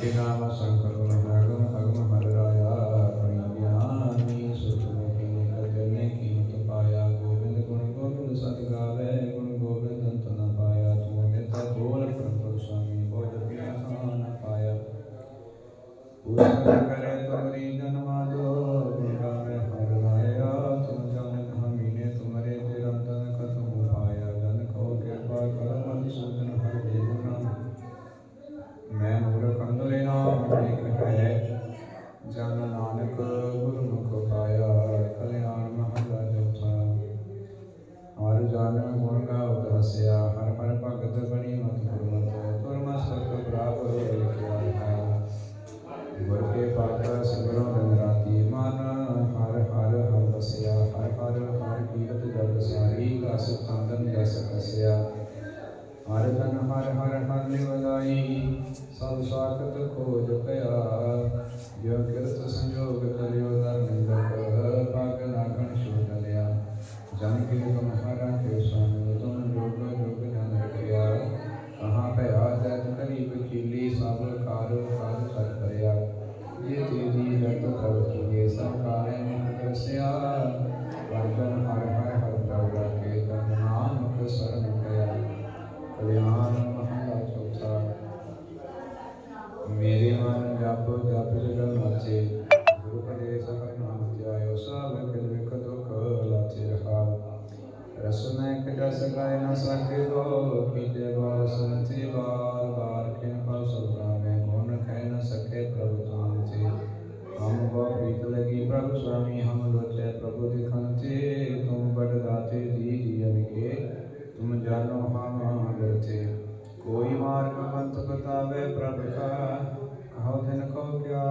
अभिनाम संकल्प नागम अगम हरराया प्रणव्यामी सुखमुखी निकलने की तो पाया गोविंद गुण गोविंद सत गावे गुण गोविंद अंत न पाया तू अमृता बोल प्रभु स्वामी बोल बिना न पाया पूरा सुखंदम रसकस्या हर तन हर हर हर निवलाई सब स्वागत खोज कया जो कृत संयोग करियो रसने कजा सगाए न सके गो पीते बार संति बार बार के पर सुब्रामे कौन कह न सके प्रभु ताम से हम वो प्रीत लगी प्रभु स्वामी हम लोचे प्रभु दिखंते तुम बड़ दाते दी जीवन के तुम जानो हम हाँ थे कोई मार्ग मंत बतावे प्रभु का हौ तिनको प्यार